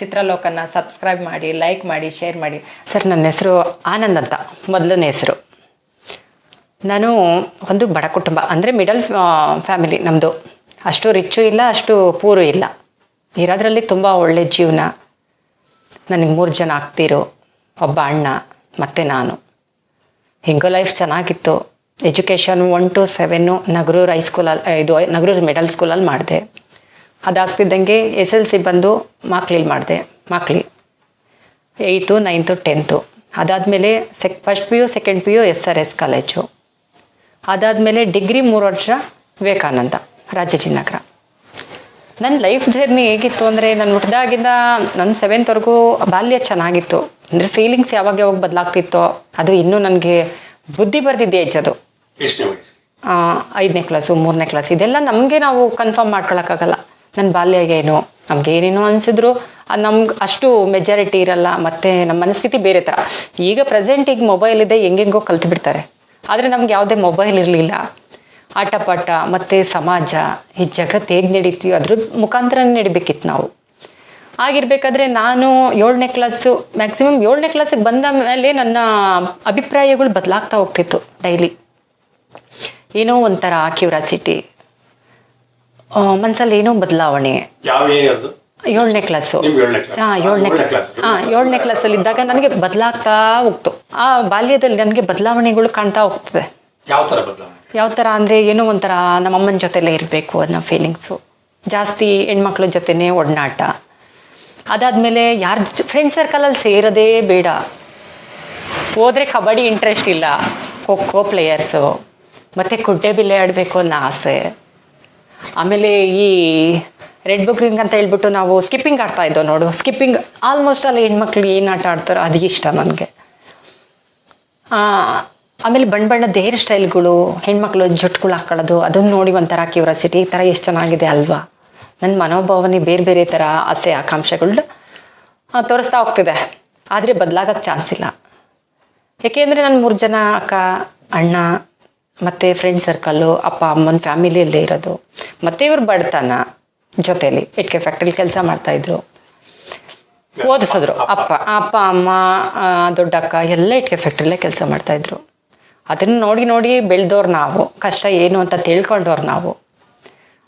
ಚಿತ್ರಲೋಕನ subscribe ಮಾಡಿ like ಮಾಡಿ share ಮಾಡಿ. ಸರ್ ನನ್ನ ಹೆಸರು ಆನಂದ್ ಅಂತ. ಮೊದಲನೇ ಹೆಸರು. ನಾನು ಒಂದು ಬಡ ಕುಟುಂಬ, ಅಂದರೆ ಮಿಡಲ್ ಫ್ಯಾಮಿಲಿ ನಮ್ಮದು ಅಷ್ಟು ರಿಚ್ಚು ಇಲ್ಲ, ಅಷ್ಟು ಪೂರು ಇಲ್ಲ. ಇರೋದ್ರಲ್ಲಿ ತುಂಬ ಒಳ್ಳೆ ಜೀವನ. ನನಗೆ ಮೂರು ಜನ ಆಗ್ತಿರೋ ಒಬ್ಬ ಅಣ್ಣ, ಮತ್ತು ನಾನು. ಹಿಂಗೋ ಲೈಫ್ ಚೆನ್ನಾಗಿತ್ತು. Education one two seven Nagaruru ಹೈಸ್ಕೂಲಲ್ಲಿ ಇದು, ನಗರೂರು ಮಿಡಲ್ ಸ್ಕೂಲಲ್ಲಿ ಮಾಡಿದೆ. ಅದಾಗ್ತಿದ್ದಂಗೆ ಎಸ್ ಎಲ್ ಸಿ ಬಂದು ಮಾಕ್ಲಿಲ್ ಮಾಡಿದೆ ಮಾಕ್ಲಿ ಏಯ್ತು ನೈನ್ತು ಟೆಂತು ಅದಾದಮೇಲೆ sec first P U second P U S R S college. ಅದಾದಮೇಲೆ ಡಿಗ್ರಿ ಮೂರು ವರ್ಷ ವಿವೇಕಾನಂದ ರಾಜಾಜಿನಗರ. ನನ್ನ ಲೈಫ್ ಜರ್ನಿ ಹೇಗಿತ್ತು ಅಂದರೆ ನಾನು ಹುಟ್ಟಿದಾಗಿಂದ ನನ್ನ ಸೆವೆಂತ್ವರೆಗೂ ಬಾಲ್ಯ ಚೆನ್ನಾಗಿತ್ತು. ಅಂದರೆ ಫೀಲಿಂಗ್ಸ್ ಯಾವಾಗ ಯಾವಾಗ ಬದಲಾಗ್ತಿತ್ತೋ ಅದು ಇನ್ನೂ ನನಗೆ ಬುದ್ಧಿ ಬರ್ದಿದ್ದೆ ಏಜ್ ಅದು. ಐದನೇ ಕ್ಲಾಸು ಮೂರನೇ ಕ್ಲಾಸ್ ಇದೆಲ್ಲ ನಮಗೆ ನಾವು ಕನ್ಫರ್ಮ್ ಮಾಡ್ಕೊಳಕ್ಕಾಗಲ್ಲ. ನನ್ನ ಬಾಲ್ಯ ಏನು? ನಮ್ಗೆ ಏನೇನೋ ಅನಿಸಿದ್ರು, ಅದು ನಮ್ಗೆ ಅಷ್ಟು ಮೆಜಾರಿಟಿ ಇರಲ್ಲ, ಮತ್ತು ನಮ್ಮ ಮನಸ್ಥಿತಿ ಬೇರೆ ಥರ ಈಗ ಪ್ರೆಸೆಂಟ್ ಈಗ ಮೊಬೈಲ್ ಇದೆ, ಹೆಂಗೆಂಗೋ ಕಲ್ತು ಬಿಡ್ತಾರೆ. ಆದರೆ ನಮ್ಗೆ ಯಾವುದೇ ಮೊಬೈಲ್ ಇರಲಿಲ್ಲ. ಆಟಪಾಠ, ಮತ್ತು ಸಮಾಜ, ಈ ಜಗತ್ತು ಹೇಗೆ ನಡೀತೀವಿ ಅದ್ರ ಮುಖಾಂತರ ನಡಿಬೇಕಿತ್ತು ನಾವು. ಆಗಿರ್ಬೇಕಾದ್ರೆ ನಾನು ಏಳನೇ ಕ್ಲಾಸು ಮ್ಯಾಕ್ಸಿಮಮ್ ಏಳನೇ ಕ್ಲಾಸಿಗೆ ಬಂದ ಮೇಲೆ ನನ್ನ ಅಭಿಪ್ರಾಯಗಳು ಬದಲಾಗ್ತಾ ಹೋಗ್ತಿತ್ತು ಡೈಲಿ ಏನೋ ಒಂಥರ ಕ್ಯೂರಾಸಿಟಿ ಮನಸ್ಸಲ್ಲಿ ಏನೋ ಬದಲಾವಣೆ. ಏಳನೇ ಕ್ಲಾಸು ನಿಮ್ಗೆ ಏಳನೇ ಕ್ಲಾಸ್ ಹಾಂ ಏಳನೇ ಕ್ಲಾಸ್ ಅಲ್ಲಿ ಹಾಂ ಏಳನೇ ಕ್ಲಾಸಲ್ಲಿ ಇದ್ದಾಗ ನನಗೆ ಬದಲಾಗ್ತಾ ಹೋಗ್ತು. ಆ ಬಾಲ್ಯದಲ್ಲಿ ನನಗೆ ಬದಲಾವಣೆಗಳು ಕಾಣ್ತಾ ಹೋಗ್ತದೆ. ಯಾವ ಥರ ಥರ ಅಂದರೆ ಏನೋ ಒಂಥರ ನಮ್ಮ ಅಮ್ಮನ ಜೊತೆಲೇ ಇರಬೇಕು ಅನ್ನೋ ಫೀಲಿಂಗ್ಸು ಜಾಸ್ತಿ ಹೆಣ್ಮಕ್ಳ ಜೊತೆನೇ ಒಡನಾಟ. ಅದಾದ್ಮೇಲೆ ಯಾರ ಫ್ರೆಂಡ್ ಸರ್ಕಲಲ್ಲಿ ಸೇರೋದೇ ಬೇಡ. ಹೋದರೆ ಕಬಡ್ಡಿ ಇಂಟ್ರೆಸ್ಟ್ ಇಲ್ಲ. ಖೋ ಖೋ ಪ್ಲೇಯರ್ಸು ಮತ್ತು ಕುಡ್ಡೆ ಬಿಲ್ಲೆ ಆಡಬೇಕು ಅನ್ನೋ ಆಸೆ. ಆಮೇಲೆ ಈ ರೆಡ್ ಬುಕ್ ರಿಂಗ್ ಅಂತ ಹೇಳ್ಬಿಟ್ಟು ನಾವು ಸ್ಕಿಪ್ಪಿಂಗ್ ಆಡ್ತಾ ಇದ್ದೋ ನೋಡು. ಸ್ಕಿಪ್ಪಿಂಗ್ ಆಲ್ಮೋಸ್ಟ್ ಅಲ್ಲಿ ಹೆಣ್ಮಕ್ಳು ಏನು ಆಟ ಆಡ್ತಾರೋ ಅದು ಇಷ್ಟ ನನಗೆ. ಆಮೇಲೆ ಬಣ್ಣ ಬಣ್ಣದ ಹೇರ್ ಸ್ಟೈಲ್ಗಳು ಹೆಣ್ಮಕ್ಳು ಜುಟ್ಗಳು ಹಾಕೊಳ್ಳೋದು ಅದನ್ನು ನೋಡಿ ಒಂಥರ ಕ್ಯೂರಾಸಿಟಿ ಈ ಥರ ಎಷ್ಟು ಚೆನ್ನಾಗಿದೆ ಅಲ್ವಾ? ನನ್ನ ಮನೋಭಾವನೆ ಬೇರೆ ಬೇರೆ ಥರ ಆಸೆ ಆಕಾಂಕ್ಷೆಗಳು ತೋರಿಸ್ತಾ ಹೋಗ್ತಿದೆ. ಆದರೆ ಬದಲಾಗಕ್ಕೆ ಚಾನ್ಸ್ ಇಲ್ಲ. ಯಾಕೆಂದರೆ ನಾನು ಮೂರು ಜನ ಅಕ್ಕ, ಅಣ್ಣ ಮತ್ತು ಫ್ರೆಂಡ್ ಸರ್ಕಲ್ಲು ಅಪ್ಪ, ಅಮ್ಮನ ಫ್ಯಾಮಿಲಿಯಲ್ಲೇ ಇರೋದು. ಮತ್ತು ಇವ್ರ ಬಡತನ ಜೊತೆಲಿ, ಇಟ್ಕೆ ಫ್ಯಾಕ್ಟ್ರಿಲಿ ಕೆಲಸ ಮಾಡ್ತಾಯಿದ್ರು ಓದಿಸಿದ್ರು. ಅಪ್ಪ ಅಪ್ಪ, ಅಮ್ಮ ದೊಡ್ಡಕ್ಕ ಎಲ್ಲ ಇಟ್ಕೆ ಫ್ಯಾಕ್ಟ್ರಿಲೇ ಕೆಲಸ ಮಾಡ್ತಾಯಿದ್ರು ಅದನ್ನು ನೋಡಿ ನೋಡಿ ಬೆಳೆದವ್ರು ನಾವು, ಕಷ್ಟ ಏನು ಅಂತ ತಿಳ್ಕೊಂಡವ್ರು ನಾವು.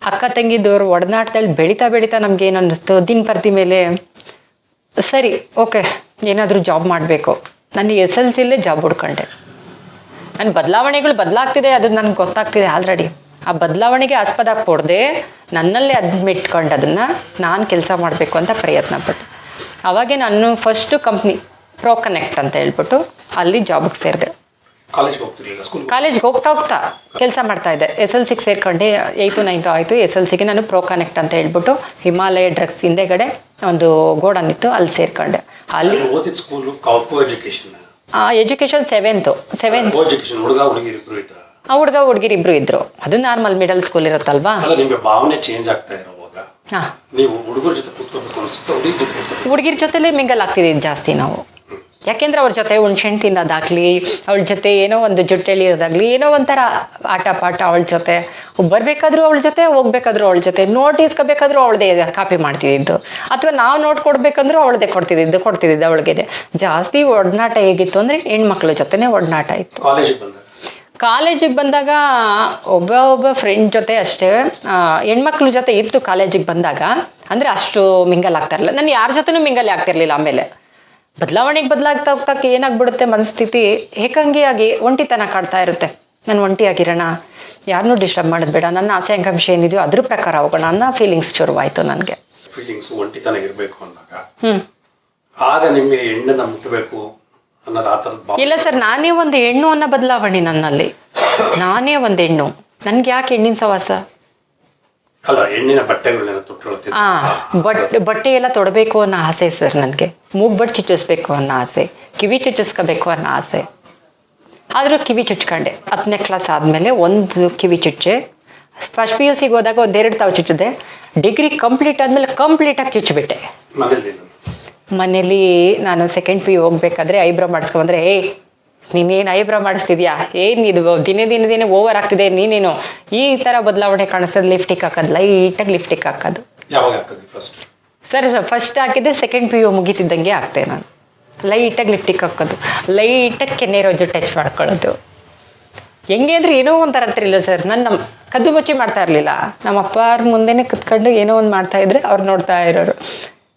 ಅಕ್ಕ ತಂಗಿದವ್ರು ಒಡನಾಟದಲ್ಲಿ ಬೆಳೀತಾ ಬೆಳೀತಾ ನಮ್ಗೆ ಏನು ಅನ್ನಿಸ್ತು? ದಿನ ಪ್ರತಿ ಮೇಲೆ, ಸರಿ, ಓಕೆ, ಏನಾದರೂ ಜಾಬ್ ಮಾಡಬೇಕು. ನಾನು ಎಸ್ ಎಲ್ ಸಿಲೇ ಜಾಬ್ ಹುಡ್ಕೊಂಡೆ. ನನ್ನ ಬದಲಾವಣೆಗಳು ಬದಲಾಗ್ತಿದೆ ಅದು ನನಗೆ ಗೊತ್ತಾಗ್ತಿದೆ ಆಲ್ರೆಡಿ ಆ ಬದಲಾವಣೆಗೆ ಆಸ್ಪದ ಕೊಡದೆ ನನ್ನಲ್ಲೇ ಅದ್ಮಿಟ್ಕೊಂಡು ಅದನ್ನು ನಾನು ಕೆಲಸ ಮಾಡಬೇಕು ಅಂತ ಪ್ರಯತ್ನ ಪಟ್ಟು ಅವಾಗೆ ನಾನು ಫಸ್ಟು ಕಂಪ್ನಿ ಪ್ರೋ ಕನೆಕ್ಟ್ ಅಂತ ಹೇಳ್ಬಿಟ್ಟು ಅಲ್ಲಿ ಜಾಬ್ಗೆ ಸೇರಿದೆ. ಕಾಲೇಜ್ಗೆ ಹೋಗ್ತಾ ಹೋಗ್ತಾ ಕೆಲಸ ಮಾಡ್ತಾ ಇದ್ದೆ. ಎಸ್ ಎಲ್ ಸಿಗೆ ಸೇರ್ಕೊಂಡೆ ಏಯ್ತು ನೈನ್ತು ಆಯಿತು. ಎಸ್ ಎಲ್ ಸಿಗೆ ನಾನು ಪ್ರೋ ಕನೆಕ್ಟ್ ಅಂತ ಹೇಳ್ಬಿಟ್ಟು ಹಿಮಾಲಯ ಡ್ರಗ್ಸ್ ಹಿಂದೆಗಡೆ ಒಂದು ಗೋಡನ್ ಇತ್ತು ಅಲ್ಲಿ ಸೇರ್ಕೊಂಡೆ. ಅಲ್ಲಿ ಓದಿದ school coeducation education seventh seventh education ಹುಡುಗ ಹುಡುಗಿರು ಇಬ್ರು ಇದ್ರ? ಆ ಹುಡುಗ ಹುಡುಗಿರು ಇಬ್ರು ಇದ್ರು. ಅದು ನಾರ್ಮಲ್ ಮಿಡಲ್ ಸ್ಕೂಲ್ ಇರುತ್ತಲ್ವಾ? ಅಲ್ಲ ನಿಮ್ಗೆ ಭಾವನೆ ಚೇಂಜ್ ಆಗ್ತಾ ಇರೋವಾಗ ಹಾಂ. ನೀವು ಹುಡುಗರ ಜೊತೆ ಕೂತ್ಕೋಬೇಕು ಅನಿಸುತ್ತೆ ಹುಡುಗಿ ಜೊತೆ ಹುಡುಗಿರ ಜೊತೆಲೇ ಮಿಂಗಲ್ ಆಗ್ತಿದ್ದೀವಿ ಜಾಸ್ತಿ ನಾವು. ಯಾಕೆಂದ್ರೆ ಅವ್ರ ಜೊತೆ ಹುಣ್ಸೆಣ್ಣು ತಿನ್ನೋದಾಗ್ಲಿ ಅವಳ ಜೊತೆ ಏನೋ ಒಂದು ಜುಟ್ಟೆಳಿಯೋದಾಗಲಿ ಏನೋ ಒಂಥರ ಆಟ ಪಾಠ ಅವಳ ಜೊತೆ. ಬರಬೇಕಾದ್ರೂ ಅವಳ ಜೊತೆ ಹೋಗ್ಬೇಕಾದ್ರೂ ಅವಳ ಜೊತೆ. ನೋಟ್ ಇಸ್ಕೋಬೇಕಾದ್ರೂ ಅವಳದೇ ಕಾಪಿ ಮಾಡ್ತಿದ್ದಿದ್ದು. ಅಥವಾ ನಾವು ನೋಟ್ ಕೊಡ್ಬೇಕಂದ್ರೂ ಅವಳದೇ ಕೊಡ್ತಿದ್ದಿದ್ದು ಕೊಡ್ತಿದ್ದಿದ್ದು ಅವಳಿಗೆ. ಜಾಸ್ತಿ ಒಡನಾಟ ಹೇಗಿತ್ತು ಅಂದರೆ ಹೆಣ್ಮಕ್ಳ ಜೊತೆನೇ ಒಡನಾಟ ಇತ್ತು. ಕಾಲೇಜಿಗೆ ಬಂದಾಗ? ಒಬ್ಬ ಒಬ್ಬ ಫ್ರೆಂಡ್ ಜೊತೆ ಅಷ್ಟೇ. ಹೆಣ್ಮಕ್ಳ ಜೊತೆ ಇತ್ತು ಕಾಲೇಜಿಗೆ ಬಂದಾಗ. ಅಂದರೆ ಅಷ್ಟು ಮಿಂಗಲ್ ಆಗ್ತಾ ಇರಲಿಲ್ಲ. ನಾನು ಯಾರ ಜೊತೆನೂ ಮಿಂಗಲ್ ಆಗ್ತಿರ್ಲಿಲ್ಲ ಆಮೇಲೆ. ಬದಲಾವಣೆಗೆ ಬದಲಾಗ್ತಾ ಹೋಗ್ತಾ ಏನಾಗ್ಬಿಡುತ್ತೆ ಮನಸ್ಥಿತಿ ಏಕಾಂಗಿಯಾಗಿ ಒಂಟಿತನ ಕಾಡ್ತಾ ಇರುತ್ತೆ. ನಾನು ಒಂಟಿಯಾಗಿರೋಣ ಯಾರನ್ನೂ ಡಿಸ್ಟರ್ಬ್ ಮಾಡೋದು ಬೇಡ ನನ್ನ ಆಸೆ ಆಕಾಂಕ್ಷೆ ಏನಿದೆಯೋ ಅದ್ರ ಪ್ರಕಾರ ಹೋಗೋಣ ಅನ್ನೋ ಫೀಲಿಂಗ್ಸ್ ಶುರುವಾಯಿತು ನನಗೆ. ಫೀಲಿಂಗ್ಸ್ ಒಂಟಿತನ ಇರಬೇಕು ಅಂದಾಗ ಆಗ ನಿಮಗೆ ಹೆಣ್ಣನ್ನ ಮುಟ್ಟಬೇಕು ಇಲ್ಲ ಸರ್ ನಾನೇ ಒಂದು ಹೆಣ್ಣು ಅನ್ನೋ ಬದಲಾವಣೆ ನನ್ನಲ್ಲಿ. ನಾನೇ ಒಂದು ಹೆಣ್ಣು. ನನ್ಗೆ ಯಾಕೆ ಹೆಣ್ಣಿನ ಸವಾಸ? ಬಟ್ಟೆ ಎಲ್ಲ ತೊಡಬೇಕು ಅನ್ನೋ ಆಸೆ ಸರ್ ನನಗೆ. ಮೂಗ್ ಬಟ್ ಚುಚ್ಚಿಸ್ಬೇಕು ಅನ್ನೋ ಆಸೆ ಕಿವಿ ಚುಚ್ಚಿಸ್ಕೋಬೇಕು ಅನ್ನೋ ಆಸೆ. ಆದರೂ ಕಿವಿ ಚುಚ್ಕೊಂಡೆ. ಹತ್ತನೇ ಕ್ಲಾಸ್ ಆದಮೇಲೆ ಒಂದು ಕಿವಿ ಚುಚ್ಚೆ. ಫಸ್ಟ್ ಪಿ ಯು ಸಿಗೆ ಹೋದಾಗ ಒಂದೆರಡು ತಾವು ಚುಚ್ಚಿದೆ. ಡಿಗ್ರಿ ಕಂಪ್ಲೀಟ್ ಆದಮೇಲೆ ಕಂಪ್ಲೀಟಾಗಿ ಚುಚ್ಚಿಬಿಟ್ಟೆ. ಮನೇಲಿ? ನಾನು ಸೆಕೆಂಡ್ ಪಿ ಯು ಹೋಗ್ಬೇಕಾದ್ರೆ ಐಬ್ರೋ ಮಾಡಿಸ್ಕೊಂಡ್ರೆ ಏಯ್ ನೀನೇನು ಐಬ್ರೋ ಮಾಡಿಸ್ತಿದ್ಯಾ? ಏನು ಇದು? ದಿನೇ ದಿನೇ ದಿನೇ ಓವರ್ ಆಗ್ತಿದೆ ನೀನೇನು? ಈ ಥರ ಬದಲಾವಣೆ ಕಾಣಿಸ್ತದೆ ಲಿಫ್ಟಿಗೆ ಹಾಕೋದು ಲೈಟಾಗಿ ಲಿಫ್ಟಿಗೆ ಹಾಕೋದು. ಯಾವಾಗ ಹಾಕಿದ್ರಿ ಫಸ್ಟ್ ಸರ್ ಫಸ್ಟ್ ಹಾಕಿದ್ದೆ ಸೆಕೆಂಡ್ ಪಿ ಯು ಮುಗಿತಿದ್ದಂಗೆ ಆಗ್ತೆ ನಾನು. ಲೈಟಾಗಿ ಲಿಫ್ಟಿಗೆ ಹಾಕೋದು. ಲೈಟಾಗಿ ಕೆನ್ನೆ ರೋಜು ಟಚ್ ಮಾಡ್ಕೊಳ್ಳೋದು. ಹೆಂಗೆ ಅಂದರೆ ಏನೋ ಒಂಥರ ಇಲ್ಲ ಸರ್. ನಾನು ನಮ್ಮ ಕದ್ದು ಮುಚ್ಚಿ ಮಾಡ್ತಾ ಇರಲಿಲ್ಲ. ನಮ್ಮ ಅಪ್ಪ ಅವ್ರ ಮುಂದೆನೇ ಕುತ್ಕೊಂಡು ಏನೋ ಒಂದು ಮಾಡ್ತಾ ಇದ್ರೆ ಅವ್ರು ನೋಡ್ತಾ ಇರೋರು.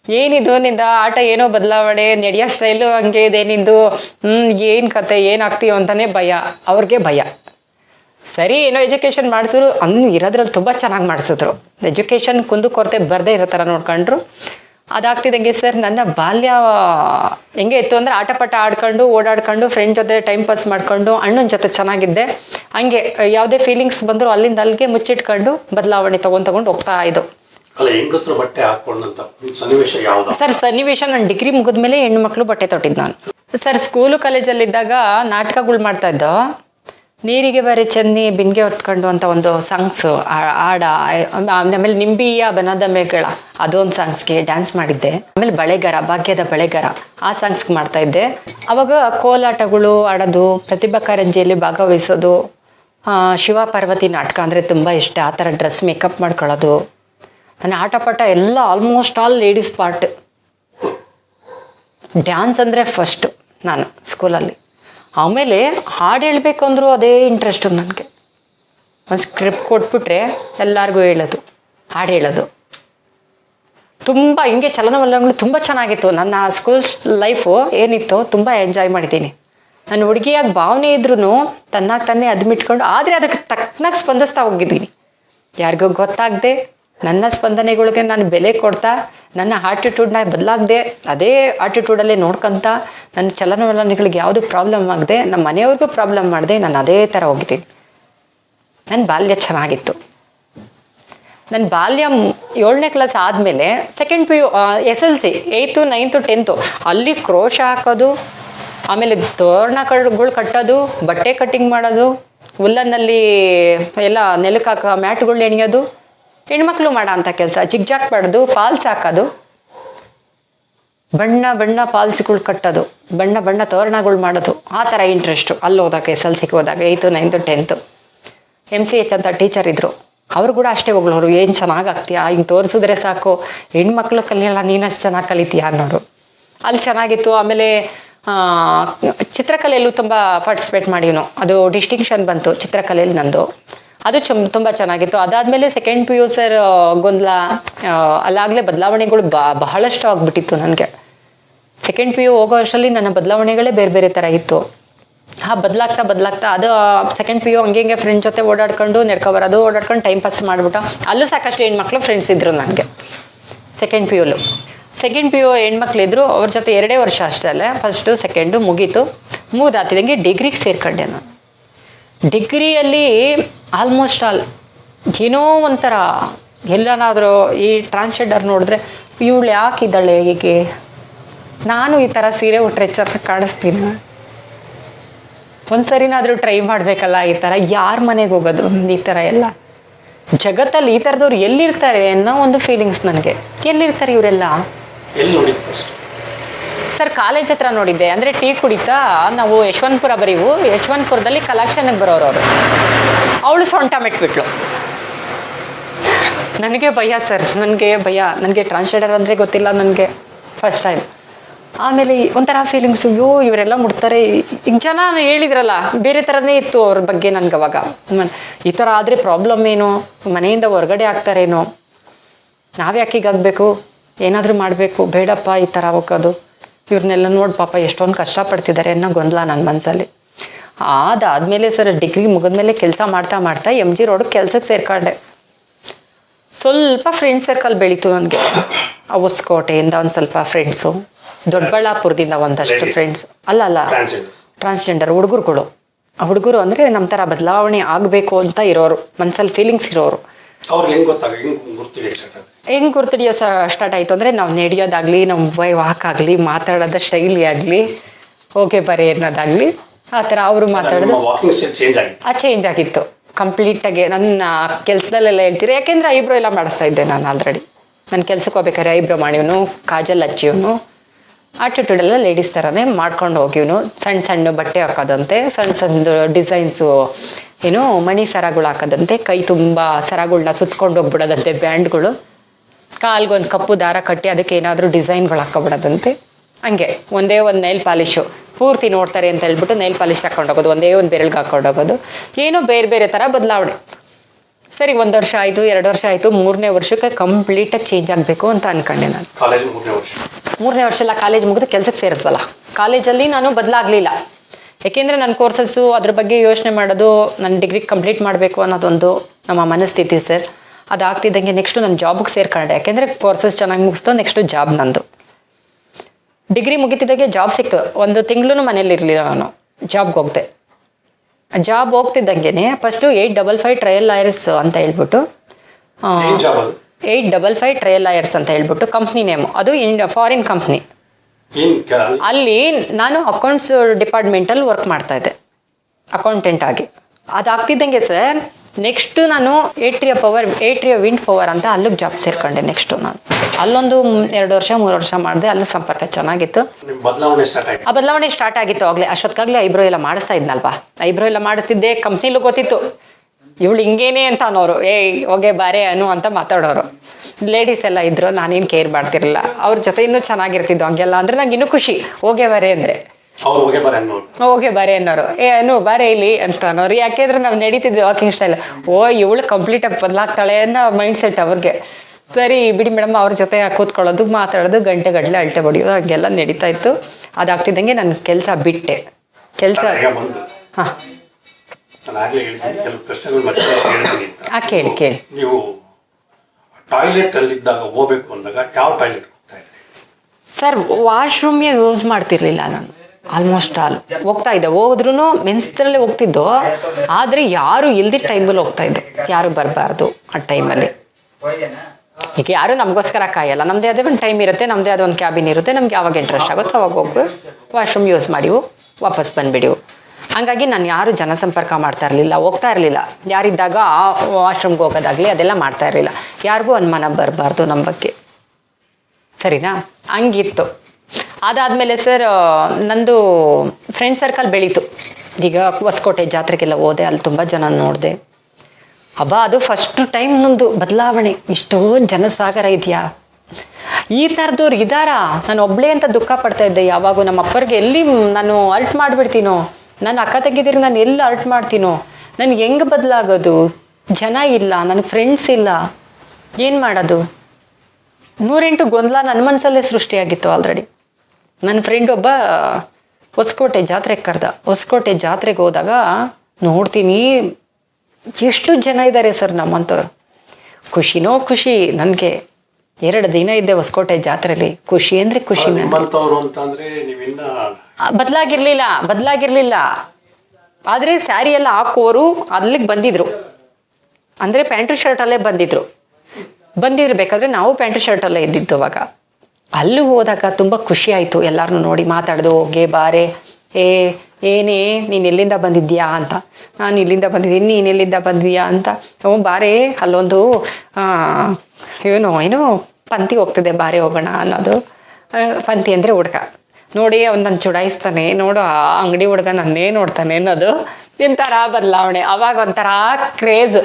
ಏನಿದು ನಿಂದ ಆಟ ಏನೋ ಬದಲಾವಣೆ, ನಡೆಯೋ ಸ್ಟೈಲು ಹಂಗೆ ಇದೆ ನಿಂದು. ಹ್ಞೂ ಏನು ಕತೆ ಏನಾಗ್ತೀಯೋ ಅಂತಲೇ ಭಯ. ಅವ್ರಿಗೆ ಭಯ. ಸರಿ ಏನೋ ಎಜುಕೇಷನ್ ಮಾಡಿಸಿದ್ರು ಅನ್ ಇರೋದ್ರಲ್ಲಿ ತುಂಬ ಚೆನ್ನಾಗಿ ಮಾಡಿಸಿದ್ರು. ಎಜುಕೇಷನ್ ಕುಂದು ಕೊರತೆ ಬರದೇ ಇರೋ ಥರ ನೋಡ್ಕೊಂಡ್ರು. ಅದಾಗ್ತಿದ್ದಂಗೆ ಸರ್ ನನ್ನ ಬಾಲ್ಯ ಹೆಂಗೆ ಇತ್ತು ಅಂದರೆ ಆಟಪಾಠ ಆಡ್ಕೊಂಡು ಓಡಾಡ್ಕೊಂಡು ಫ್ರೆಂಡ್ ಜೊತೆ ಟೈಮ್ ಪಾಸ್ ಮಾಡ್ಕೊಂಡು ಅಣ್ಣನ ಜೊತೆ ಚೆನ್ನಾಗಿದ್ದೆ. ಹಂಗೆ ಯಾವುದೇ ಫೀಲಿಂಗ್ಸ್ ಬಂದರೂ ಅಲ್ಲಿಂದ ಅಲ್ಲಿಗೆ ಮುಚ್ಚಿಟ್ಕೊಂಡು ಬದಲಾವಣೆ ತೊಗೊಂಡು ತಗೊಂಡು ಹೋಗ್ತಾ ಇದ್ದು. ಸರ್ ಸನ್ನಿವೇಶ ನಾನು ಡಿಗ್ರಿ ಮುಗಿದ್ಮೇಲೆ ಹೆಣ್ಣು ಮಕ್ಕಳು ಬಟ್ಟೆ ತೊಟ್ಟಿದ್ದು ನಾನು. ಸರ್ ಸ್ಕೂಲು ಕಾಲೇಜಲ್ಲಿದ್ದಾಗ ನಾಟಕಗಳು ಮಾಡ್ತಾ ಇದ್ದೋ? ನೀರಿಗೆ ಬರೀ ಚೆನ್ನಿ, ಬಿನ್ಗೆ ಹೊತ್ಕೊಂಡು ಅಂತ ಒಂದು ಸಾಂಗ್ಸು ಆಡ ಆಮೇಲೆ ನಿಂಬಿಯ ಬನದ ಮೇಗಳ, ಅದೊಂದು ಸಾಂಗ್ಸ್ಗೆ ಡ್ಯಾನ್ಸ್ ಮಾಡಿದ್ದೆ. ಆಮೇಲೆ ಬಳೆಗಾರ, ಭಾಗ್ಯದ ಬಳೆಗಾರ, ಆ ಸಾಂಗ್ಸ್ಗೆ ಮಾಡ್ತಾ ಇದ್ದೆ. ಅವಾಗ ಕೋಲಾಟಗಳು ಆಡೋದು, ಪ್ರತಿಭಾ ಕಾರಂಜಿಯಲ್ಲಿ ಭಾಗವಹಿಸೋದು ಶಿವ ಪಾರ್ವತಿ ನಾಟಕ ಅಂದರೆ ತುಂಬ ಇಷ್ಟ. ಆ ಥರ ಡ್ರೆಸ್ ಮೇಕಪ್ ಮಾಡ್ಕೊಳ್ಳೋದು. ನನ್ನ ಆಟಪಾಠ ಎಲ್ಲ almost all ladies part dance ಅಂದರೆ ಫಸ್ಟು ನಾನು ಸ್ಕೂಲಲ್ಲಿ ಆಮೇಲೆ ಹಾಡು ಹೇಳಬೇಕು ಅಂದರೂ ಅದೇ ಇಂಟ್ರೆಸ್ಟ್ ನನಗೆ. ಒಂದು ಸ್ಕ್ರಿಪ್ಟ್ ಕೊಟ್ಬಿಟ್ರೆ ಎಲ್ಲರಿಗೂ ಹೇಳೋದು, ಹಾಡು ಹೇಳೋದು. ತುಂಬ, ಹಿಂಗೆ ಚಲನವಲನಗಳು ತುಂಬ ಚೆನ್ನಾಗಿತ್ತು. ನನ್ನ ಸ್ಕೂಲ್ ಲೈಫು ಏನಿತ್ತು ತುಂಬ ಎಂಜಾಯ್ ಮಾಡಿದ್ದೀನಿ. ನಾನು ಹುಡುಗಿಯಾಗಿ ಭಾವನೆ ಇದ್ರೂ ತನ್ನಾಗ ತಾನೇ ಅದ್ಮಿಟ್ಕೊಂಡು, ಆದರೆ ಅದಕ್ಕೆ ತಕ್ಕನಾಗಿ ಸ್ಪಂದಿಸ್ತಾ ಹೋಗಿದ್ದೀನಿ. ಯಾರಿಗೂ ಗೊತ್ತಾಗದೆ ನನ್ನ ಸ್ಪಂದನೆಗಳಿಗೆ ನಾನು ಬೆಲೆ ಕೊಡ್ತಾ, ನನ್ನ ಆಟಿಟ್ಯೂಡ್ನ ಬದಲಾಗದೆ, ಅದೇ ಆಟಿಟ್ಯೂಡಲ್ಲಿ ನೋಡ್ಕೊಂತ ನನ್ನ ಚಲನವಲನಗಳಿಗೆ ಯಾವುದು ಪ್ರಾಬ್ಲಮ್ ಆಗದೆ, ನಮ್ಮ ಮನೆಯವ್ರಿಗೂ ಪ್ರಾಬ್ಲಮ್ ಮಾಡಿದೆ, ನಾನು ಅದೇ ಥರ ಹೋಗಿದ್ದೀನಿ ನನ್ನ ಬಾಲ್ಯ ಚೆನ್ನಾಗಿತ್ತು. ನನ್ನ ಬಾಲ್ಯ ಏಳನೇ ಕ್ಲಾಸ್ ಆದಮೇಲೆ second P U S L C eighth ninth tenth ಅಲ್ಲಿ ಕ್ರೋಶ ಹಾಕೋದು, ಆಮೇಲೆ ತೋರಣಗಳು ಕಟ್ಟೋದು, ಬಟ್ಟೆ ಕಟ್ಟಿಂಗ್ ಮಾಡೋದು ಉಲ್ಲನ್ನಲ್ಲಿ ಎಲ್ಲ ನೆಲಕ್ಕೆ ಹಾಕೋ ಮ್ಯಾಟ್ಗಳು ಎಣಿಯೋದು ಹೆಣ್ಮಕ್ಳು ಮಾಡೋ ಅಂಥ ಕೆಲಸ. ಜಿಗ್ಜಾಕ್ ಬಡ್ದು ಫಾಲ್ಸ್ ಹಾಕೋದು ಬಣ್ಣ ಬಣ್ಣ ಪಾಲ್ಸ್ಗಳು ಕಟ್ಟೋದು. ಬಣ್ಣ ಬಣ್ಣ ತೋರಣಗಳು ಮಾಡೋದು. ಆ ಥರ ಇಂಟ್ರೆಸ್ಟು ಅಲ್ಲಿ ಹೋದಾಗ ಎಸ್ ಎಲ್ ಸಿಗೆ ಹೋದಾಗ eighth ninth tenth M C H ಅಂತ ಟೀಚರ್ ಇದ್ದರು ಅವರು ಕೂಡ ಅಷ್ಟೇ ಹೋಗ್ಲೋರು ಏನು ಚೆನ್ನಾಗಿ ಆಗ್ತೀಯಾ ಹಿಂಗೆ ತೋರಿಸಿದ್ರೆ ಸಾಕು. ಹೆಣ್ಮಕ್ಳು ಕಲಿಯಲ್ಲ ನೀನಷ್ಟು ಚೆನ್ನಾಗಿ ಕಲಿತೀಯ ಅನ್ನೋರು. ಅಲ್ಲಿ ಚೆನ್ನಾಗಿತ್ತು. ಆಮೇಲೆ ಚಿತ್ರಕಲೆಯಲ್ಲೂ ತುಂಬ ಪಾರ್ಟಿಸಿಪೇಟ್ ಮಾಡಿವನು. ಅದು ಡಿಸ್ಟಿಂಕ್ಷನ್ ಬಂತು ಚಿತ್ರಕಲೆಯಲ್ಲಿ ನಂದು. ಅದು ತುಂಬಾ ಚೆನ್ನಾಗಿತ್ತು. ಅದಾದಮೇಲೆ ಸೆಕೆಂಡ್ ಪಿ ಯು ಸರ್ ಗೊಂದಲ ಅಲ್ಲಾಗಲೇ ಬದಲಾವಣೆಗಳು ಬಹಳಷ್ಟು ಆಗ್ಬಿಟ್ಟಿತ್ತು ನನಗೆ. ಸೆಕೆಂಡ್ ಪಿ ಯು ಹೋಗೋ ಅಷ್ಟರಲ್ಲಿ ನನ್ನ ಬದಲಾವಣೆಗಳೇ ಬೇರೆ ಬೇರೆ ಥರ ಇತ್ತು. ಹಾ ಬದಲಾಗ್ತಾ ಬದಲಾಗ್ತಾ ಅದು ಸೆಕೆಂಡ್ ಪಿ ಯು ಹಂಗೆ ಹಂಗೆ ಫ್ರೆಂಡ್ ಜೊತೆ ಓಡಾಡ್ಕೊಂಡು ನಡ್ಕೊ ಬರೋದು ಓಡಾಡ್ಕೊಂಡು ಟೈಮ್ ಪಾಸ್ ಮಾಡಿಬಿಟ್ಟು. ಅಲ್ಲೂ ಸಾಕಷ್ಟು ಹೆಣ್ಮಕ್ಳು ಫ್ರೆಂಡ್ಸ್ ಇದ್ದರು ನನಗೆ ಸೆಕೆಂಡ್ ಪಿ ಯುಲು ಸೆಕೆಂಡ್ ಪಿ ಯು ಹೆಣ್ಮಕ್ಳಿದ್ರು ಅವ್ರ ಜೊತೆ ಎರಡೇ ವರ್ಷ ಅಷ್ಟೇ ಅಲ್ಲೇ. ಫಸ್ಟು ಸೆಕೆಂಡು ಮುಗೀತು. ಮುಗಿದಾತಿದಂಗೆ ಡಿಗ್ರಿಗೆ ಸೇರ್ಕೊಂಡೆ ನಾನು. ಡಿಗ್ರಿಯಲ್ಲಿ ಆಲ್ಮೋಸ್ಟ್ ಆಲ್ ಏನೋ ಒಂಥರ ಎಲ್ಲನಾದರೂ ಈ ಟ್ರಾನ್ಸ್ಜೆಂಡರ್ ನೋಡಿದ್ರೆ ಇವಳು ಯಾಕಿದ್ದಾಳೆ ಹೀಗೆ? ನಾನು ಈ ಥರ ಸೀರೆ ಉಟ್ರೆ ಚೆನ್ನಾಗಿ ಕಾಣಿಸ್ತೀನಿ? ಒಂದ್ಸರಿನಾದರೂ ಟ್ರೈ ಮಾಡಬೇಕಲ್ಲ ಈ ಥರ? ಯಾರ ಮನೆಗೆ ಹೋಗೋದು ಈ ಥರ ಎಲ್ಲ? ಜಗತ್ತಲ್ಲಿ ಈ ಥರದವ್ರು ಎಲ್ಲಿರ್ತಾರೆ ಅನ್ನೋ ಒಂದು ಫೀಲಿಂಗ್ಸ್ ನನಗೆ. ಎಲ್ಲಿರ್ತಾರೆ ಇವರೆಲ್ಲ? ಸರ್, ಕಾಲೇಜ್ ಹತ್ರ ನೋಡಿದ್ದೆ. ಅಂದರೆ ಟೀ ಕುಡಿತಾ ನಾವು ಯಶವಂತಪುರ ಬರೀವು. ಯಶವಂತಪುರದಲ್ಲಿ ಕಲೆಕ್ಷನ್ಗೆ ಬರೋರು ಅವರು. ಅವಳು ಸೊಂಟ ಮೆಟ್ಬಿಟ್ಲು. ನನಗೆ ಭಯ ಸರ್. ನನಗೆ ಭಯ. ನನಗೆ ಟ್ರಾನ್ಸ್ಜೆಂಡರ್ ಅಂದರೆ ಗೊತ್ತಿಲ್ಲ ನನಗೆ ಫಸ್ಟ್ ಟೈಮ್ ಆಮೇಲೆ ಒಂಥರ ಫೀಲಿಂಗ್ಸು ಅಯ್ಯೋ, ಇವರೆಲ್ಲ ಮುಡ್ತಾರೆ ಈಗ ಜನ ಹೇಳಿದ್ರಲ್ಲ, ಬೇರೆ ಥರನೇ ಇತ್ತು ಅವ್ರ ಬಗ್ಗೆ ನನಗೆ ಅವಾಗ. ಈ ಥರ ಆದರೆ ಪ್ರಾಬ್ಲಮ್ ಏನು? ಮನೆಯಿಂದ ಹೊರಗಡೆ ಆಗ್ತಾರೇನೋ? ನಾವ್ಯಾಕೆ ಆಗಬೇಕು ಏನಾದರೂ ಮಾಡಬೇಕು? ಬೇಡಪ್ಪ ಈ ಥರ ಹೋಗೋದು. ಇವ್ರನ್ನೆಲ್ಲ ನೋಡಿ ಪಾಪ ಎಷ್ಟೊಂದು ಕಷ್ಟಪಡ್ತಿದ್ದಾರೆ ಅನ್ನೋ ಗೊಂದಲ ನನ್ನ ಮನಸ್ಸಲ್ಲಿ ಅದಾದಮೇಲೆ ಸರ್ ಡಿಗ್ರಿ ಮುಗಿದ್ಮೇಲೆ ಕೆಲಸ ಮಾಡ್ತಾ ಮಾಡ್ತಾ ಎಂ ಜಿ ರೋಡ್ ಕೆಲಸಕ್ಕೆ ಸೇರ್ಕೊಂಡೆ. ಸ್ವಲ್ಪ ಫ್ರೆಂಡ್ ಸರ್ಕಲ್ ಬೆಳೀತು ನನಗೆ. ಹೊಸ್ಕೋಟೆಯಿಂದ ಒಂದು ಸ್ವಲ್ಪ ಫ್ರೆಂಡ್ಸು ದೊಡ್ಡಬಳ್ಳಾಪುರದಿಂದ ಒಂದಷ್ಟು. ಫ್ರೆಂಡ್ಸ್ ಅಲ್ಲ ಅಲ್ಲ. ಟ್ರಾನ್ಸ್ಜೆಂಡರ್ ಹುಡುಗರುಗಳು. ಆ ಹುಡುಗರು ಅಂದರೆ ನಮ್ಮ ಥರ ಬದಲಾವಣೆ ಆಗಬೇಕು ಅಂತ ಇರೋರು ಮನಸ್ಸಲ್ಲಿ ಫೀಲಿಂಗ್ಸ್ ಇರೋರು. ಹೆಂಗ್ ಹೆಂಗ್ ಹೆಂಗೆ ಗುರ್ತಿಡಿಯೋ ಸ ಸ್ಟಾರ್ಟ್ ಆಯಿತು ಅಂದರೆ ನಾವು ನಡೆಯೋದಾಗಲಿ ನಮ್ಮ ಬೈ ವಾಕ್ ಆಗಲಿ ಮಾತಾಡೋದ ಶೈಲಿ ಆಗಲಿ ಓಕೆ ಬರೀ ಅನ್ನೋದಾಗಲಿ ಆ ಥರ ಅವರು ಮಾತಾಡೋದು. ಆ ಚೇಂಜ್ ಆಗಿತ್ತು. ಆ ಚೇಂಜ್ ಆಗಿತ್ತು. ಕಂಪ್ಲೀಟಾಗಿ ನನ್ನ ಕೆಲಸದಲ್ಲೆಲ್ಲ ಹೇಳ್ತೀರಿ? ಯಾಕೆಂದರೆ ಐಬ್ರೋ ಎಲ್ಲ ಮಾಡಿಸ್ತಾ ಇದ್ದೆ ನಾನು ಆಲ್ರೆಡಿ ನನ್ನ ಕೆಲ್ಸಕ್ಕೆ ಹೋಗ್ಬೇಕಾದ್ರೆ ಐಬ್ರೋ ಮಾಡಿವನು ಕಾಜಲ್ ಹಚ್ಚಿವನು ಆಟಿಟ್ಯೂಡ್ ಎಲ್ಲ ಲೇಡೀಸ್ ಥರನೇ ಮಾಡ್ಕೊಂಡು ಹೋಗಿವನು. ಸಣ್ಣ ಸಣ್ಣ ಬಟ್ಟೆ ಹಾಕೋದಂತೆ ಸಣ್ಣ ಸಣ್ಣ ಡಿಸೈನ್ಸು ಏನು ಮಣಿ ಸರಗಳು ಹಾಕೋದಂತೆ ಕೈ ತುಂಬ ಸರಗಳನ್ನ ಸುತ್ಕೊಂಡು ಹೋಗ್ಬಿಡೋದಂತೆ ಬ್ಯಾಂಡ್ಗಳು. ಕಾಲ್ಗೊಂದು ಕಪ್ಪು ದಾರ ಕಟ್ಟಿ ಅದಕ್ಕೆ ಏನಾದರೂ ಡಿಸೈನ್ಗಳು ಹಾಕೊಬಿಡೋದಂತೆ ಹಂಗೆ ಒಂದೇ ಒಂದು ನೈಲ್ ಪಾಲಿಶು ಪೂರ್ತಿ ನೋಡ್ತಾರೆ ಅಂತ ಹೇಳ್ಬಿಟ್ಟು ನೈಲ್ ಪಾಲಿಶ್ ಹಾಕೊಂಡು ಹೋಗೋದು ಒಂದೇ ಒಂದು ಬೆರಳಿಗೆ ಹಾಕೊಂಡು ಹೋಗೋದು ಏನೋ ಬೇರೆ ಬೇರೆ ಥರ ಬದಲಾವಣೆ. ಸರಿ ಒಂದು ವರ್ಷ ಆಯಿತು ಎರಡು ವರ್ಷ ಆಯಿತು ಮೂರನೇ ವರ್ಷಕ್ಕೆ ಕಂಪ್ಲೀಟಾಗಿ ಚೇಂಜ್ ಆಗಬೇಕು ಅಂತ ಅನ್ಕೊಂಡೆ ನಾನು. ಕಾಲೇಜ್ ಮೂರನೇ ವರ್ಷ. ಮೂರನೇ ವರ್ಷ ಎಲ್ಲ ಕಾಲೇಜ್ ಮುಗಿದು ಕೆಲಸಕ್ಕೆ ಸೇರಿದ್ವಲ್ಲ. ಕಾಲೇಜಲ್ಲಿ ನಾನು ಬದಲಾಗಲಿಲ್ಲ. ಏಕೆಂದರೆ ನನ್ನ ಕೋರ್ಸಸ್ಸು ಅದ್ರ ಬಗ್ಗೆ ಯೋಚನೆ ಮಾಡೋದು ನನ್ನ ಡಿಗ್ರಿ ಕಂಪ್ಲೀಟ್ ಮಾಡಬೇಕು ಅನ್ನೋದೊಂದು ನಮ್ಮ ಮನಸ್ಥಿತಿ ಸರ್. ಅದಾಗ್ತಿದ್ದಂಗೆ ನೆಕ್ಸ್ಟು ನಾನು ಜಾಬ್ಗೆ ಸೇರ್ಕೊಂಡೆ ಯಾಕೆಂದರೆ ಕೋರ್ಸಸ್ ಚೆನ್ನಾಗಿ ಮುಗಿಸ್ತು ನೆಕ್ಸ್ಟು ಜಾಬ್ ನಂದು. ಡಿಗ್ರಿ ಮುಗಿತಿದ್ದಾಗೆ ಜಾಬ್ ಸಿಕ್ತು. ಒಂದು ತಿಂಗಳು ಮನೇಲಿ ಇರಲಿಲ್ಲ ನಾನು. ಜಾಬ್ಗೆ ಹೋಗ್ದೆ. Job ಹೋಗ್ತಿದ್ದಂಗೆ first eight double five trial lawyers ಅಂತ ಹೇಳ್ಬಿಟ್ಟು eight double five trial lawyers ಅಂತ ಹೇಳ್ಬಿಟ್ಟು ಕಂಪ್ನಿ ನೇಮ್ ಅದು ಇಂಡ ಫಾರಿನ್ ಕಂಪ್ನಿ ಅಲ್ಲಿ ನಾನು ಅಕೌಂಟ್ಸ್ ಡಿಪಾರ್ಟ್ಮೆಂಟಲ್ಲಿ ವರ್ಕ್ ಮಾಡ್ತಾ ಇದ್ದೆ. ಅಕೌಂಟೆಂಟ್ ಆಗಿ. ಅದಾಗ್ತಿದ್ದಂಗೆ ಸರ್ ನೆಕ್ಸ್ಟು ನಾನು Atria power Atria wind power ಅಂತ ಅಲ್ಲಿಗೆ ಜಾಬ್ ಸೇರ್ಕೊಂಡೆ ನೆಕ್ಸ್ಟು ನಾನು. ಅಲ್ಲೊಂದು ಎರಡು ವರ್ಷ ಮೂರು ವರ್ಷ ಮಾಡಿದೆ ಅಲ್ಲಿ ಸಂಪರ್ಕ ಚೆನ್ನಾಗಿತ್ತು. ಆ ಬದಲಾವಣೆ ಸ್ಟಾರ್ಟ್ ಆಗಿತ್ತು ಆಗಲೇ. ಅಷ್ಟೊತ್ತಾಗಲೇ ಐಬ್ರೋ ಎಲ್ಲ ಮಾಡಿಸ್ತಾ ಇದ್ನಲ್ವಾ? ಐಬ್ರೋ ಎಲ್ಲ ಮಾಡಿಸ್ತಿದ್ದೆ ಕಂಪ್ನಿಲೂ ಗೊತ್ತಿತ್ತು. ಇವಳು ಹಿಂಗೇನೆ ಅಂತ ಅನ್ನೋರು ಏ ಹೋಗೆ ಬಾರೆ ಅನು ಅಂತ ಮಾತಾಡೋರು. ಲೇಡೀಸ್ ಎಲ್ಲ ಇದ್ರು ನಾನೇನು ಕೇರ್ ಮಾಡ್ತಿರಲಿಲ್ಲ. ಅವ್ರ ಜೊತೆ ಇನ್ನೂ ಚೆನ್ನಾಗಿರ್ತಿದ್ದು ಹಂಗೆಲ್ಲ ಅಂದ್ರೆ ನಂಗೆ ಇನ್ನೂ ಖುಷಿ. ಹೋಗೆ ಬಾರೆ ಅಂದರೆ. ಹೋಗೆ ಬಾರೆ ಅನ್ನೋರು. ಏ ಅನು ಬಾರೆ ಇಲ್ಲಿ ಅಂತ ಅನ್ನೋರು. ಯಾಕೆಂದ್ರೆ ನಾವು ನಡೀತಿದ್ವಿ ವಾಕಿಂಗ್ ಸ್ಟೈಲ್ ಓ ಇವಳು ಕಂಪ್ಲೀಟಾಗಿ ಬದಲಾಗ್ತಾಳೆ ಅನ್ನೋ ಮೈಂಡ್ ಸೆಟ್ ಅವ್ರಿಗೆ. ಸರಿ ಬಿಡಿ ಮೇಡಮ್ ಅವ್ರ ಜೊತೆ ಕೂತ್ಕೊಳ್ಳೋದು ಮಾತಾಡೋದು ಗಂಟೆ ಗಟ್ಟಲೆ ಅಲ್ಟೆ ಬಡಿಯೋದು ಹಂಗೆಲ್ಲ ನಡೀತಾ ಇತ್ತು. ಅದಾಗ್ತಿದ್ದಂಗೆ ನನ್ನ ಕೆಲಸ ಬಿಟ್ಟೆ. ಕೆಲಸ ಹಾಂ. ಹಾಂ ಕೇಳಿ ಕೇಳಿ. ನೀವು ಟಾಯ್ಲೆಟ್ ಅಲ್ಲಿದ್ದಾಗ ಹೋಗ್ಬೇಕು ಅಂದಾಗ ಯಾವ ಟಾಯ್ಲೆಟ್ ಸರ್ ವಾಶ್ರೂಮ್ಗೆ ಯೂಸ್ ಮಾಡ್ತಿರ್ಲಿಲ್ಲ ನಾನು. ಆಲ್ಮೋಸ್ಟ್ ಆಲ್ ಹೋಗ್ತಾ ಇದ್ದೆ ಹೋದ್ರೂ ಮೆನ್ಸ್ಟ್ರಲ್ಲಿ ಹೋಗ್ತಿದ್ದು, ಆದರೆ ಯಾರು ಇಲ್ದಿದ್ದ ಟೈಮಲ್ಲಿ ಹೋಗ್ತಾ ಇದ್ದೆ ಯಾರು ಬರಬಾರ್ದು ಆ ಟೈಮಲ್ಲಿ ಈಗ ಯಾರು ನಮಗೋಸ್ಕರ ಕಾಯಲ್ಲ. ನಮ್ಮದೇ ಅದೇ ಒಂದು ಟೈಮ್ ಇರುತ್ತೆ ನಮ್ಮದೇ ಅದೇ ಒಂದು ಕ್ಯಾಬಿನ್ ಇರುತ್ತೆ, ನಮ್ಗೆ ಯಾವಾಗ ಇಂಟ್ರೆಸ್ಟ್ ಆಗುತ್ತೋ ಅವಾಗ ಹೋಗಿ. ವಾಶ್ರೂಮ್ ಯೂಸ್ ಮಾಡಿವು, ವಾಪಸ್ ಬಂದುಬಿಡಿವು. ಹಂಗಾಗಿ ನಾನು ಯಾರು ಜನಸಂಪರ್ಕ ಮಾಡ್ತಾ ಇರಲಿಲ್ಲ, ಹೋಗ್ತಾ ಇರಲಿಲ್ಲ. ಯಾರಿದ್ದಾಗ ಆ ವಾಶ್ರೂಮ್ಗೆ ಹೋಗೋದಾಗಲಿ ಅದೆಲ್ಲ ಮಾಡ್ತಾ ಇರಲಿಲ್ಲ. ಯಾರಿಗೂ ಅನುಮಾನ ಬರಬಾರ್ದು ನಮ್ಮ ಬಗ್ಗೆ. ಸರಿನಾ? ಹಂಗಿತ್ತು. ಅದಾದಮೇಲೆ ಸರ್ ನಂದು ಫ್ರೆಂಡ್ ಸರ್ಕಲ್ ಬೆಳೀತು. ಈಗ ಹೊಸಕೋಟೆ ಜಾತ್ರೆಗೆಲ್ಲ ಹೋದೆ, ಅಲ್ಲಿ ತುಂಬ ಜನ ನೋಡಿದೆ. ಹಬ್ಬ ಅದು ಫಸ್ಟ್ ಟೈಮ್ ನಂದು ಬದಲಾವಣೆ. ಇಷ್ಟೊಂದು ಜನಸಾಗರ ಇದೆಯಾ? ಈ ಥರದವ್ರು ಇದ್ದಾರಾ ನಾನು ಒಬ್ಳೇ ಅಂತ ದುಃಖ ಪಡ್ತಾ ಇದ್ದೆ. ಯಾವಾಗೂ ನಮ್ಮ ಅಪ್ಪರಿಗೆ ಎಲ್ಲಿ ನಾನು ಅರ್ಟ್ ಮಾಡಿಬಿಡ್ತೀನೋ? ನನ್ನ ಅಕ್ಕ ತೆಗಿದಿರಿ ನಾನು ಎಲ್ಲಿ ಅರ್ಟ್ ಮಾಡ್ತೀನೋ? ನನಗೆ ಹೆಂಗೆ ಬದಲಾಗೋದು? ಜನ ಇಲ್ಲ ನನ್ನ ಫ್ರೆಂಡ್ಸ್ ಇಲ್ಲ. ಏನು ಮಾಡೋದು? ನೂರೆಂಟು ಗೊಂದಲ ನನ್ನ ಮನಸ್ಸಲ್ಲೇ ಸೃಷ್ಟಿಯಾಗಿತ್ತು ಆಲ್ರೆಡಿ ನನ್ನ ಫ್ರೆಂಡ್ ಒಬ್ಬ ಹೊಸಕೋಟೆ ಜಾತ್ರೆಗೆ ಕರೆದ. ಹೊಸಕೋಟೆ ಜಾತ್ರೆಗೆ ಹೋದಾಗ ನೋಡ್ತೀನಿ ಎಷ್ಟು ಜನ ಇದ್ದಾರೆ ಸರ್ ನಮ್ಮಂಥವ್ರು ಖುಷಿನೋ ಖುಷಿ ನನಗೆ ಎರಡು ದಿನ ಇದ್ದೆ ಹೊಸಕೋಟೆ ಜಾತ್ರೆಯಲ್ಲಿ ಖುಷಿ ಅಂದರೆ ಖುಷಿ ಬದಲಾಗಿರ್ಲಿಲ್ಲ ಬದಲಾಗಿರ್ಲಿಲ್ಲ. ಆದರೆ ಸ್ಯಾರಿ ಎಲ್ಲ ಹಾಕುವವರು ಅಲ್ಲಿಗೆ ಬಂದಿದ್ರು. ಅಂದರೆ ಪ್ಯಾಂಟು ಶರ್ಟಲ್ಲೇ ಬಂದಿದ್ರು. ಬಂದಿರಬೇಕಾದ್ರೆ ನಾವು ಪ್ಯಾಂಟು ಶರ್ಟಲ್ಲೇ ಇದ್ದಿದ್ದು ಅವಾಗ. ಅಲ್ಲಿ ಹೋದಾಗ ತುಂಬ ಖುಷಿ ಆಯಿತು. ಎಲ್ಲರನ್ನೂ ನೋಡಿ ಮಾತಾಡ್ದು, ಹೋಗೆ ಬಾರೆ. ಏ, ಏನೇ, ನೀನು ಎಲ್ಲಿಂದ ಬಂದಿದ್ಯಾ ಅಂತ. ನಾನು ಇಲ್ಲಿಂದ ಬಂದಿದ್ದೀನಿ, ನೀನು ಎಲ್ಲಿಂದ ಬಂದಿದ್ಯಾ ಅಂತ. ಹ್ಞೂ, ಬಾರೇ. ಅಲ್ಲೊಂದು ಏನೋ, ಏನು, ಪಂತಿ ಹೋಗ್ತಿದೆ, ಬಾರೆ ಹೋಗೋಣ ಅನ್ನೋದು. ಪಂತಿ ಅಂದರೆ ಹುಡ್ಗ. ನೋಡಿ, ಅವ್ನು ನನ್ನ ಚುಡಾಯಿಸ್ತಾನೆ. ನೋಡು, ಆ ಅಂಗಡಿ ಹುಡ್ಗ ನನ್ನೇ ನೋಡ್ತಾನೆ ಅನ್ನೋದು. ಇಂಥರ ಬದಲಾವಣೆ. ಅವಾಗ ಒಂಥರ ಕ್ರೇಜ್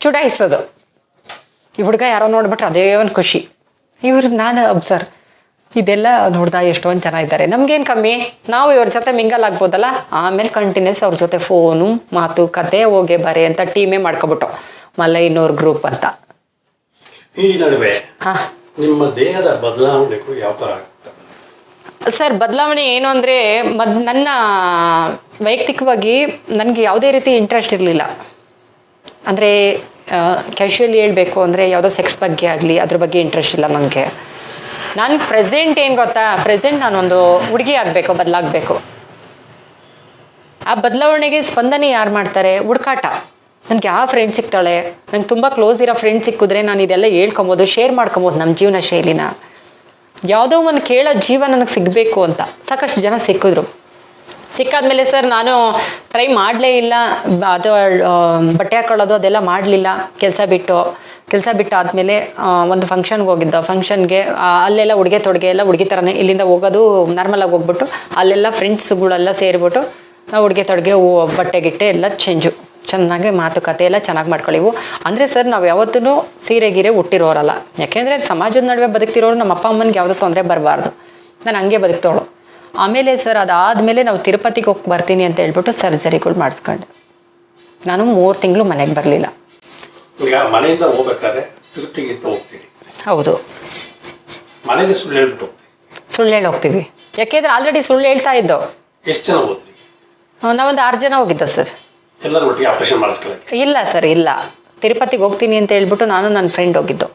ಚುಡಾಯಿಸೋದು. ಈ ಹುಡುಗ ಯಾರೋ ನೋಡ್ಬಿಟ್ರೆ ಅದೇ ಒಂದು ಖುಷಿ. ಇವ್ರಿಗೆ ನಾನು ಅಬ್ಸರ್ ಇದೆಲ್ಲ ನೋಡ್ದ ಎಷ್ಟೊಂದು ಜನ ಇದ್ದಾರೆ ನಮ್ಗೇನು ಕಮ್ಮಿ? ನಾವು ಇವ್ರ ಜೊತೆ ಮಿಂಗಲ್ ಆಗ್ಬೋದಲ್ಲ? ಆಮೇಲೆ ಕಂಟಿನ್ಯೂಸ್ ಅವ್ರ ಜೊತೆ ಫೋನು ಮಾತು ಕತೆ ಹೋಗಿ ಬರೆ ಅಂತ ಟೀಮೇ ಮಾಡ್ಕೊಬಿಟ್ಟು. ಮಲ್ಲೈನೂರ್ ಗ್ರೂಪ್ ಅಂತ. ಈ ನಡುವೆ ಹಾಂ. ನಿಮ್ಮ ದೇಹದ ಬದಲಾವಣೆ ಯಾವ ಸರ್ ಬದಲಾವಣೆ ಏನು ಅಂದರೆ ಮದ್ ನನ್ನ ವೈಯಕ್ತಿಕವಾಗಿ ನನಗೆ ಯಾವುದೇ ರೀತಿ ಇಂಟ್ರೆಸ್ಟ್ ಇರಲಿಲ್ಲ. ಅಂದರೆ ಕ್ಯಾಶುಯಲಿ ಹೇಳಬೇಕು ಅಂದರೆ ಯಾವುದೋ ಸೆಕ್ಸ್ ಬಗ್ಗೆ ಆಗಲಿ, ಅದ್ರ ಬಗ್ಗೆ ಇಂಟ್ರೆಸ್ಟ್ ಇಲ್ಲ ನನಗೆ ನಾನು ಪ್ರೆಸೆಂಟ್ ಏನು ಗೊತ್ತಾ? ಪ್ರೆಸೆಂಟ್ ನಾನೊಂದು ಹುಡುಗಿ ಆಗಬೇಕು, ಬದಲಾಗಬೇಕು. ಆ ಬದಲಾವಣೆಗೆ ಸ್ಪಂದನೆ ಯಾರು ಮಾಡ್ತಾರೆ? ಹುಡುಕಾಟ. ನನಗೆ ಯಾವ ಫ್ರೆಂಡ್ ಸಿಗ್ತಾಳೆ. ನಂಗೆ ತುಂಬ ಕ್ಲೋಸ್ ಇರೋ ಫ್ರೆಂಡ್ ಸಿಕ್ಕಿದ್ರೆ ನಾನು ಇದೆಲ್ಲ ಹೇಳ್ಕೊಬೋದು ಶೇರ್ ಮಾಡ್ಕೊಬೋದು ನಮ್ಮ ಜೀವನ ಶೈಲಿನ. ಯಾವುದೋ ಒಂದು ಕೇಳೋ ಜೀವ ನನಗೆ ಸಿಗಬೇಕು ಅಂತ. ಸಾಕಷ್ಟು ಜನ ಸಿಕ್ಕಿದ್ರು. ಸಿಕ್ಕಾದ್ಮೇಲೆ ಸರ್ ನಾನು ಟ್ರೈ ಮಾಡಲೇ ಇಲ್ಲ. ಅದು ಬಟ್ಟೆ ಹಾಕೊಳ್ಳೋದು ಅದೆಲ್ಲ ಮಾಡಲಿಲ್ಲ ಕೆಲಸ ಬಿಟ್ಟು. ಕೆಲಸ ಬಿಟ್ಟು ಆದಮೇಲೆ ಒಂದು ಫಂಕ್ಷನ್ಗೆ ಹೋಗಿದ್ದ. ಫಂಕ್ಷನ್ಗೆ ಅಲ್ಲೆಲ್ಲ ಉಡುಗೆ ತೊಡುಗೆ ಎಲ್ಲ ಹುಡುಗಿ ಥರನೇ ಇಲ್ಲಿಂದ ಹೋಗೋದು ನಾರ್ಮಲಾಗಿ ಹೋಗ್ಬಿಟ್ಟು, ಅಲ್ಲೆಲ್ಲ ಫ್ರೆಂಡ್ಸ್ಗಳೆಲ್ಲ ಸೇರಿಬಿಟ್ಟು ಉಡುಗೆ ತೊಡುಗೆ ಬಟ್ಟೆ, ಗಿಟ್ಟೆ ಎಲ್ಲ ಚೇಂಜು ಚೆನ್ನಾಗಿ ಮಾತುಕತೆ ಎಲ್ಲ ಚೆನ್ನಾಗಿ ಮಾಡ್ಕೊಳ್ಳಿವು ಅಂದರೆ ಸರ್ ನಾವು ಯಾವತ್ತೂ ಸೀರೆ, ಗೀರೆ ಹುಟ್ಟಿರೋರಲ್ಲ ಯಾಕೆಂದರೆ ಸಮಾಜದ ನಡುವೆ ಬದುಕ್ತಿರೋರು ನಮ್ಮ ಅಪ್ಪ, ಅಮ್ಮನಿಗೆ ಯಾವುದೋ ತೊಂದರೆ ಬರಬಾರ್ದು. ನಾನು ಹಂಗೆ ಬದುಕ್ತೋಳು ಆಮೇಲೆ ಸರ್ ಅದಾದಮೇಲೆ ನಾವು ತಿರುಪತಿಗೆ ಹೋಗಿ ಬರ್ತೀನಿ ಅಂತ ಹೇಳ್ಬಿಟ್ಟು ಸರ್ಜರಿಗಳು ಮಾಡಿಸ್ಕೊಂಡೆ. ನಾನು ಮೂರು ತಿಂಗಳು ಮನೆಗೆ ಬರಲಿಲ್ಲ. ಈಗ ಮನೆಯಿಂದ ಹೋಗ್ಬೇಕಾದ್ರೆ ಹೋಗ್ತೀರಿ? ಹೌದು. ಮನೆಗೆ ಸುಳ್ಳು ಹೇಳ್ಬಿಟ್ಟು ಸುಳ್ಳು ಹೇಳಿ ಹೋಗ್ತೀವಿ. ಯಾಕೆಂದ್ರೆ ಆಲ್ರೆಡಿ ಸುಳ್ಳು ಹೇಳ್ತಾ ಇದ್ದೋ. ಎಷ್ಟು ಜನ ಹೋದ್ರಿ? ನಾವೊಂದು ಆರು ಜನ ಹೋಗಿದ್ದೋ ಸರ್. ಎಲ್ಲರೂ ಒಟ್ಟಿಗೆ ಆಪರೇಷನ್ ಇಲ್ಲ ಸರ್ ಇಲ್ಲ. ತಿರುಪತಿಗೆ ಹೋಗ್ತೀನಿ ಅಂತ ಹೇಳ್ಬಿಟ್ಟು ನಾನು ನನ್ನ ಫ್ರೆಂಡ್ ಹೋಗಿದ್ದು.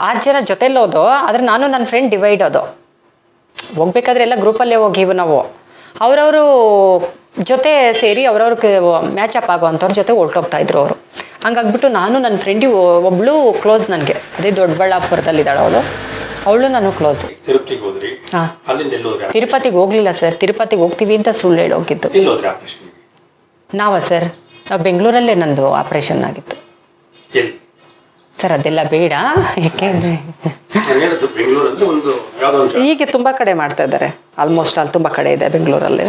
ಆರು ಜನ ಜೊತೆಲಿ ಹೋದೋ ಆದರೆ ನಾನು ನನ್ನ ಫ್ರೆಂಡ್ ಡಿವೈಡ್ ಹೋದೋ. ಹೋಗ್ಬೇಕಾದ್ರೆ ಎಲ್ಲ ಗ್ರೂಪಲ್ಲೇ ಹೋಗಿವು ನಾವು. ಅವರವರು ಜೊತೆ ಸೇರಿ ಅವ್ರವ್ರ ಮ್ಯಾಚ್ ಅಪ್ ಆಗೋವಂಥವ್ರ ಜೊತೆ ಹೊರ್ಟೋಗ್ತಾ ಇದ್ರು ಅವರು. ಹಂಗಾಗ್ಬಿಟ್ಟು ನಾನು ನನ್ನ ಫ್ರೆಂಡಿ ಒಬ್ಳು ಕ್ಲೋಸ್ ನನಗೆ. ಅದೇ ದೊಡ್ಡಬಳ್ಳಾಪುರದಲ್ಲಿದ್ದಾಳೆ ಅವಳು. ಅವಳು ನಾನು ಕ್ಲೋಸ್ ಹಾಂ. ತಿರುಪತಿಗೆ ಹೋಗ್ಲಿಲ್ಲ ಸರ್ ತಿರುಪತಿಗೆ ಹೋಗ್ತೀವಿ ಅಂತ ಸುಳ್ಳು ಹೇಳಿ ಹೋಗಿದ್ದು ನಾವಾ ಸರ್ ನಾವು ಬೆಂಗಳೂರಲ್ಲೇ ನಂದು ಆಪ್ರೇಷನ್ ಆಗಿತ್ತು. ಸರ್ ಅದೆಲ್ಲ ಬೇಡ. ಯಾಕೆಂದ್ರೆ ಈಗ ತುಂಬಾ ಕಡೆ ಮಾಡ್ತಾ ಇದ್ದಾರೆ. ಆಲ್ಮೋಸ್ಟ್ ಅಲ್ಲಿ ತುಂಬಾ ಕಡೆ ಇದೆ ಬೆಂಗಳೂರಲ್ಲಿ